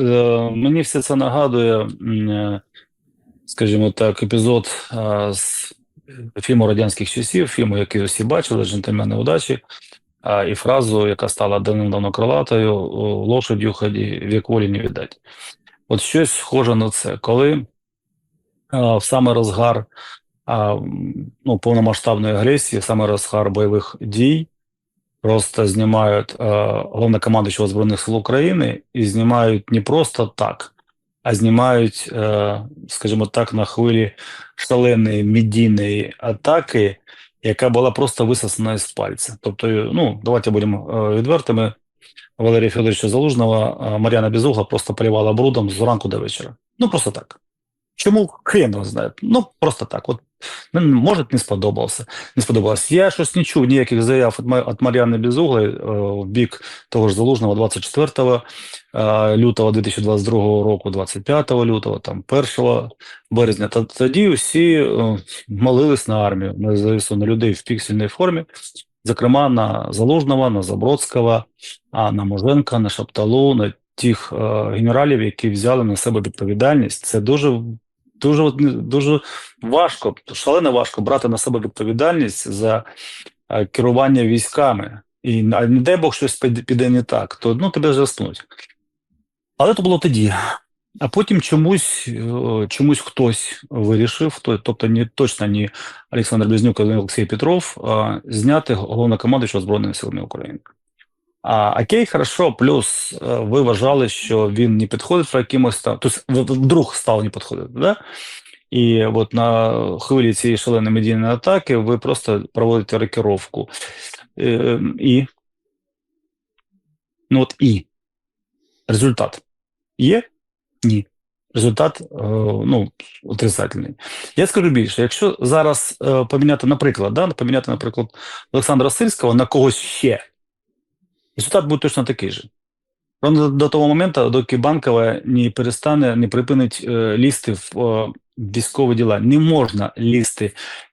е, мені все це нагадує, е, скажімо так, епізод з фільму радянських часів, фільму, який всі бачили, джентльмени удачі, і фразу, яка стала давним-давно крилатою: о, лошадь ході, вік волі не віддать. От щось схоже на це, коли в саме розгар ну, повномасштабної агресії, саме розгар бойових дій, просто знімають е, головнокомандуючого Збройних сил України і знімають не просто так, а знімають, е, скажімо так, на хвилі шаленої медійної атаки, яка була просто висосана із пальця. Тобто, ну, давайте будемо е, відвертими. Валерія Федоровича Залужного Мар'яна Безугла просто полювала брудом з ранку до вечора. Ну, просто так. Чому хрен його знає? Ну, просто так. От може, не сподобався. Не сподобалось. Я щось не чув ніяких заяв від Мар'яни Безуглої е, в бік того ж Залужного 24 е, лютого 2022 року, 25 лютого, там 1 березня. Та тоді всі е, молились на армію, на ЗСУ, на людей в піксельній формі, зокрема на Залужного, на Забродського, а на Моженка, на Шапталу, на тих генералів, які взяли на себе відповідальність. Це дуже дуже дуже важко, шалено важко брати на себе відповідальність за е, керування військами. І не дай Бог щось піде не так, то ну тебе заснуть. Але то було тоді. А потім чомусь, чомусь хтось вирішив, то- тобто не точно не Олександр Близнюк, а Олексій Петров, зняти головнокомандуючого Збройними силами України. А окей, хорошо, плюс е, ви вважали, що він не підходить по якимось там, тобто вдруг став не підходити, да? І от на хвилі цієї шаленої медійної атаки ви просто проводите рокировку. Е, і ну от і результат є? Ні. Результат е, ну, отрицательний. Я скажу більше, якщо зараз е, поміняти, наприклад, да, поміняти, наприклад, Олександра Сильського на когось ще, результат буде точно такий же. Ровно до того моменту, доки банкова не перестане, не припинить е, лізти в е, військові діла. Не можна лізти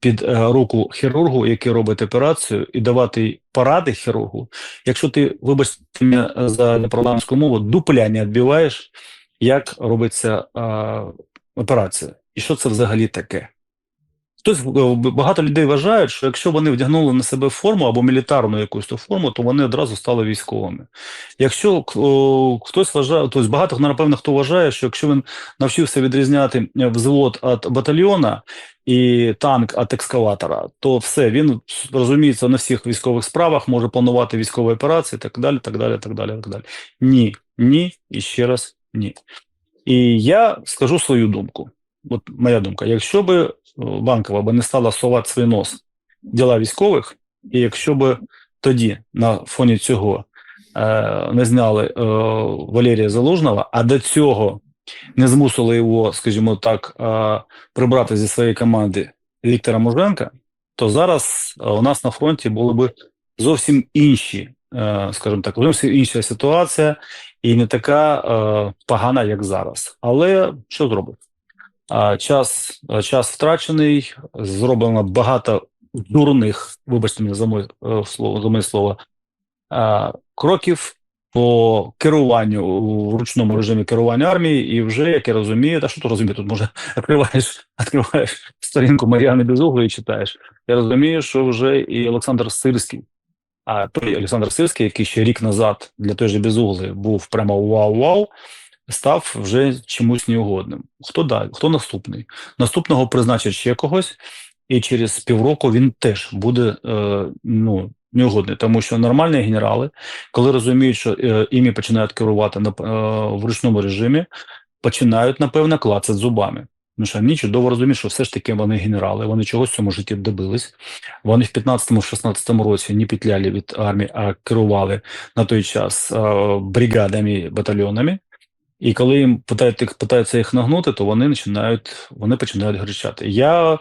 під е, руку хірургу, який робить операцію, і давати поради хірургу. Якщо ти, вибачте мене за непарламентську мову, дупля не відбиваєш, як робиться е, операція. І що це взагалі таке? Хтось е, багато людей вважають, що якщо вони вдягнули на себе форму або мілітарну якусь ту форму, то вони одразу стали військовими. Якщо о, хтось вважає, тобто багато напевно хто вважає, що якщо він навчився відрізняти е, взвод від батальйона і танк від екскаватора, то все він розуміється на всіх військових справах, може планувати військові операції, так далі, так далі, так далі, так далі. Ні, ні і ще раз ні. І я скажу свою думку. От моя думка: якщо би е, банкова не стала совати свій нос діла військових, і якщо би тоді на фоні цього е, не зняли е, Валерія Залужного, а до цього не змусили його, скажімо так, прибрати зі своєї команди Віктора Муженка, то зараз у нас на фронті були б зовсім інші, скажімо так, зовсім інша ситуація і не така погана, як зараз. Але що зробити? Час, час втрачений, зроблено багато дурних, вибачте мене за моє е, слово, за моє слово, кроків по керуванню в ручному режимі керування армії, і вже, як я розумію, та що тут розумію, тут може відкриваєш, відкриваєш сторінку Мар'яни Безуглої і читаєш. Я розумію, що вже і Олександр Сирський, а той Олександр Сирський, який ще рік назад для той же Безугли був прямо вау-вау, став вже чомусь неугодним. Хто далі? Хто наступний? Наступного призначать ще когось, і через півроку він теж буде е, ну, неугодний, тому що нормальні генерали, коли розуміють, що е, іми починають керувати на, е, в ручному режимі, починають, напевно, клацати зубами. Ну що вони чудово розуміють, що все ж таки вони генерали, вони чогось в цьому житті добились. Вони в 15-16 році не петляли від армії, а керували на той час е, бригадами, батальйонами. І коли їм питають, питаються їх нагнути, то вони починають, вони починають гречати. Я,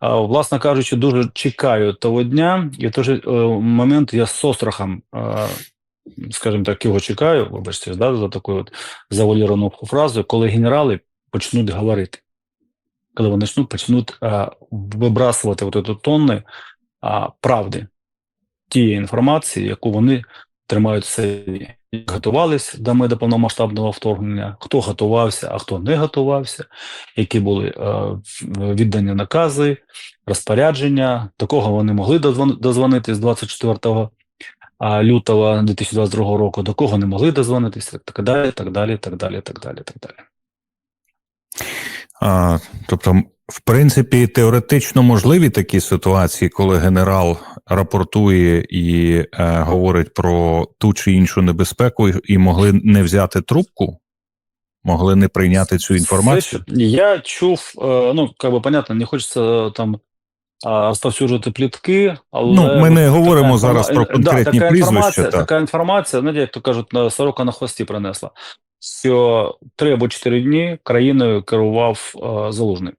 власне кажучи, дуже чекаю того дня, і в той же е, момент я з острахом, е, скажімо так, його чекаю, вибачте, да, за таку от завуаліровану фразу, коли генерали почнуть говорити. Коли вони почнуть, почнуть е, вибрасувати от тонни правди, тієї інформації, яку вони тримають в собі. Як готувались до ми до повномасштабного вторгнення, хто готувався, а хто не готувався, які були е, віддані накази, розпорядження, до кого вони могли дозвон- дозвонитись 24 а, лютого 2022 року, до кого не могли дозвонитися, так далі, так далі, так далі, так далі, так далі. А, тобто, в принципі, теоретично можливі такі ситуації, коли генерал рапортує і е, говорить про ту чи іншу небезпеку, і, і могли не взяти трубку, могли не прийняти цю інформацію. Я чув, е, ну, как би понятно, не хочеться там розповсюджувати плітки, але Ну, ми не говоримо така зараз про е, конкретні така прізвища, Інформація, так. Така інформація, знаєте, як то кажуть, на сорока на хвості принесла, що три або чотири дні країною керував е, Залужний.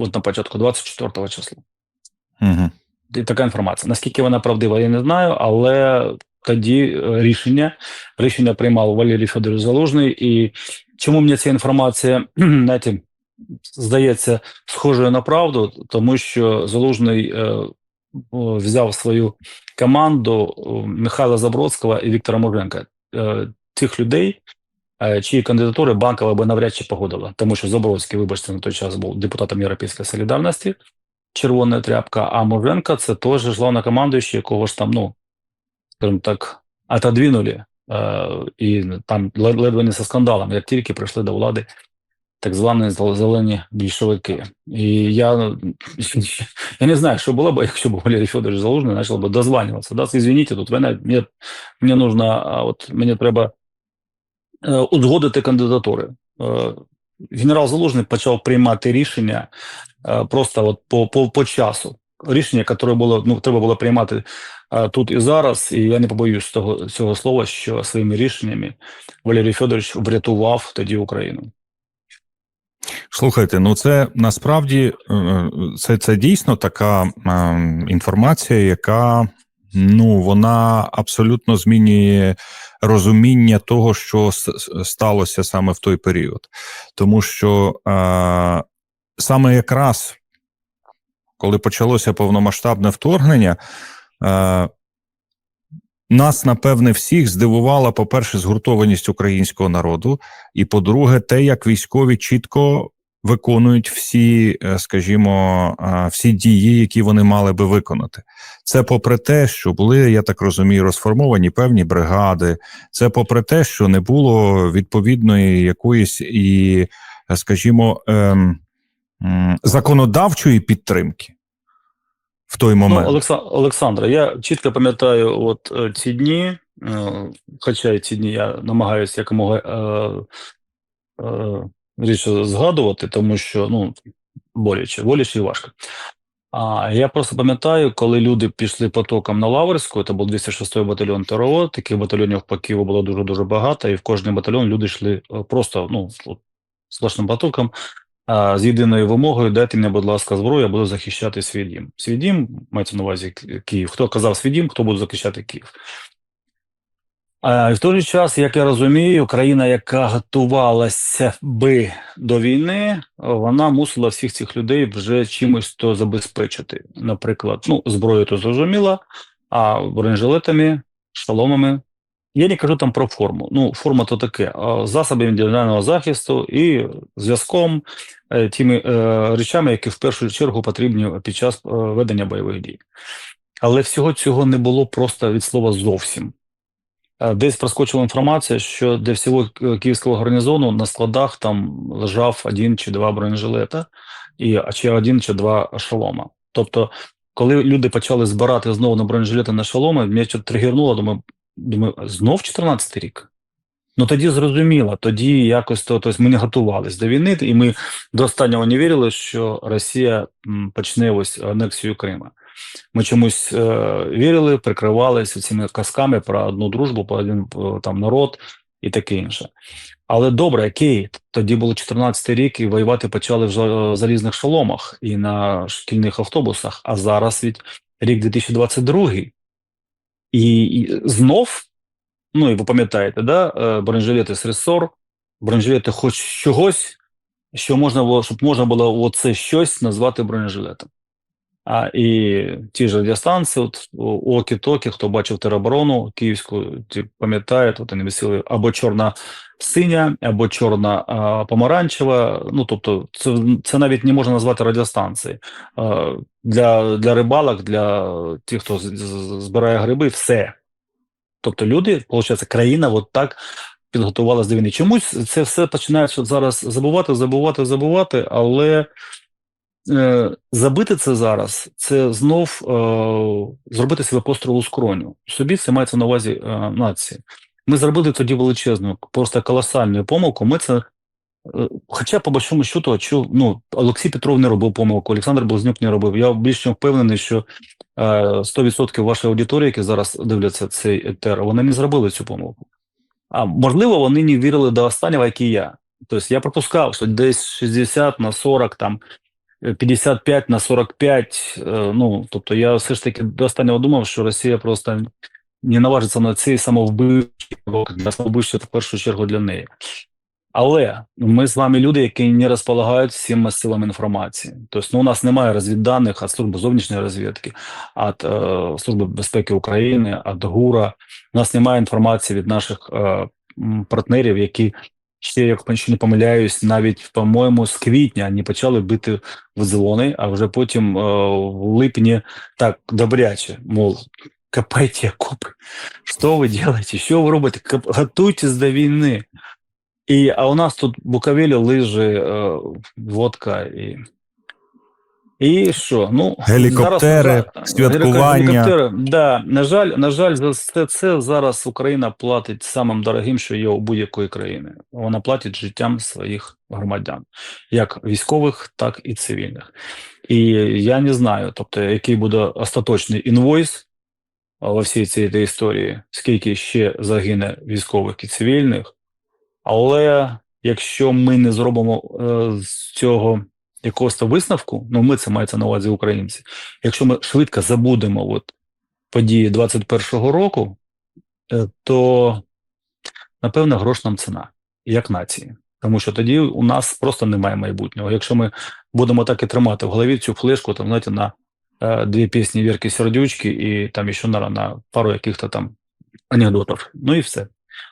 От на початку 24 числа. Угу. І така інформація. Наскільки вона правдива, я не знаю, але тоді е, рішення рішення приймав Валерій Федорович Залужний. І чому мені ця інформація знаєте, здається схожою на правду, тому що Залужний е, взяв свою команду Михайла Забродського і Віктора Муженка, е, тих людей. Е, Чиї кандидатури банкова би навряд чи погодила, тому що Забродський, вибачте, на той час був депутатом Європейської солідарності, червона тряпка, а Муженко це теж главнокомандуючий, якого ж там, ну, скажімо так, отодвинули, е, і там лед- ледве не зі скандалом, як тільки прийшли до влади так звані зелені більшовики. І я, ну, я не знаю, що було б, якщо б Валерій Федорович Залужний почав би дозванюватися. Да, извините, тут вона, мені, мені нужно, от мені треба узгодити кандидатури. Е, Генерал Залужний почав приймати рішення е, просто от по, по, по часу. Рішення, яке було, ну, треба було приймати е, тут і зараз, і я не побоюсь того, цього слова, що своїми рішеннями Валерій Федорович врятував тоді Україну. Слухайте, ну це насправді е, це, це дійсно така е, інформація, яка ну вона абсолютно змінює розуміння того, що сталося саме в той період. Тому що е, саме якраз коли почалося повномасштабне вторгнення, е, нас, напевне, всіх здивувала, по-перше, згуртованість українського народу, і по-друге, те, як військові чітко виконують всі, е, скажімо, всі дії, які вони мали би виконати. Це попри те, що були, я так розумію, розформовані певні бригади. Це попри те, що не було відповідної якоїсь і, е, скажімо, ем, законодавчої підтримки в той момент. Ну, Олекса... Олександра, я чітко пам'ятаю от е, ці дні, хоча ці дні я намагаюся якомога е, е, рідше згадувати, тому що ну, боляче, боляче і важко. А я просто пам'ятаю, коли люди пішли потоком на Лаврську, це був 206-й батальйон ТРО, таких батальйонів по Києву було дуже-дуже багато, і в кожний батальйон люди йшли е, просто ну, сплошним потоком, а, з єдиною вимогою дайте мені, будь ласка, зброю, я буду захищати свій дім. Свій дім, мається на увазі Київ. Хто казав свій дім, хто буде захищати Київ. В той же час, як я розумію, країна, яка готувалася би до війни, вона мусила всіх цих людей вже чимось то забезпечити. Наприклад, ну, зброєю то зрозуміло, а бронежилетами, шоломами. Я не кажу там про форму. Ну, форма то таке, засоби індивідуального захисту і зв'язком е, тими е, речами, які в першу чергу потрібні під час е, ведення бойових дій. Але всього цього не було просто від слова зовсім. Е, Десь проскочила інформація, що для всього е, київського гарнізону на складах там лежав один чи два бронежилета, і чи один чи два шолома. Тобто, коли люди почали збирати знову на бронежилети на шоломи, мене щось тригернуло, думаю, думаю, знов 14 рік. Ну тоді зрозуміло, тоді якось то, тобто ми не готувалися до війни, і ми до останнього не вірили, що Росія почне ось анексію Крима. Ми чомусь е, вірили, прикривалися цими казками про одну дружбу, про один е, там народ і таке інше. Але добре, окей, тоді було 14 рік, і воювати почали в залізних шоломах і на шкільних автобусах. А зараз від рік 2022. І, і знов, ну і ви пам'ятаєте, да, е, бронежилети з ресор, бронежилети хоч чогось, що можна було, щоб можна було оце щось назвати бронежилетом. А, і ті ж радіостанції, от Окі-Токі, хто бачив тероборону київську, ті пам'ятають, от вони висіли або чорна синя, або чорна помаранчева. Ну, тобто, це, це навіть не можна назвати радіостанції. Для, для рибалок, для тих, хто збирає гриби, все. Тобто люди, виходить, країна от так підготувалась до війни. Чомусь це все починають зараз забувати, забувати, забувати, але забити це зараз це знов е, зробити себе постріл у скроню. Собі це мається на увазі е, нації. Ми зробили тоді величезну, просто колосальну помилку. Ми це. е, Хоча, по большому счету, ну, Олексій Петров не робив помилку, Олександр Близнюк не робив. Я більш впевнений, що е, 100% вашої аудиторії, які зараз дивляться цей етер, вони не зробили цю помилку. А можливо, вони не вірили до останнього, як і я. Тобто я пропускав, що десь 60 на 40, там е, 55 на 45. е, Ну, тобто я все ж таки до останнього думав, що Росія просто не наважиться на цей самовбивчий для самовбивчий в першу чергу для неї. Але ми з вами люди, які не розполагають всіма силами інформації. Тобто, ну, у нас немає розвідданих від служби зовнішньої розвідки, від е, Служби безпеки України, від ГУРа. У нас немає інформації від наших е, партнерів, які ще, як якщо не помиляюсь, навіть, по-моєму, з квітня не почали бити в дзвони, а вже потім е, в липні так добряче, мов, копайте окопи. Що ви робите? Що ви робите? Готуйтесь до війни. І, а у нас тут буковелі, лижі, е, водка і. І що? Ну, Гелікоптери, зараз, на жаль, святкування. Гелікоптери, да, на жаль, на жаль, за все це зараз Україна платить самим дорогим, що є у будь-якої країни. Вона платить життям своїх громадян, як військових, так і цивільних. І я не знаю, тобто, який буде остаточний інвойс во всій цій історії, скільки ще загине військових і цивільних. Але якщо ми не зробимо е, з цього якогось то висновку, ну ми це мається на увазі українці. Якщо ми швидко забудемо от події 21-го року, е, то напевно грош нам ціна, як нації. Тому що тоді у нас просто немає майбутнього. Якщо ми будемо так і тримати в голові цю флешку, там, знаєте, на е, дві пісні Вірки Сердючки і там ще на, на пару яких-то там анекдотів. Ну і все.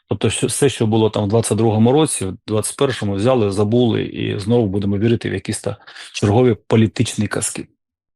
Тобто, все, що було там в 22-му році, в 21-му взяли, забули і знову будемо вірити в якісь та чергові політичні казки.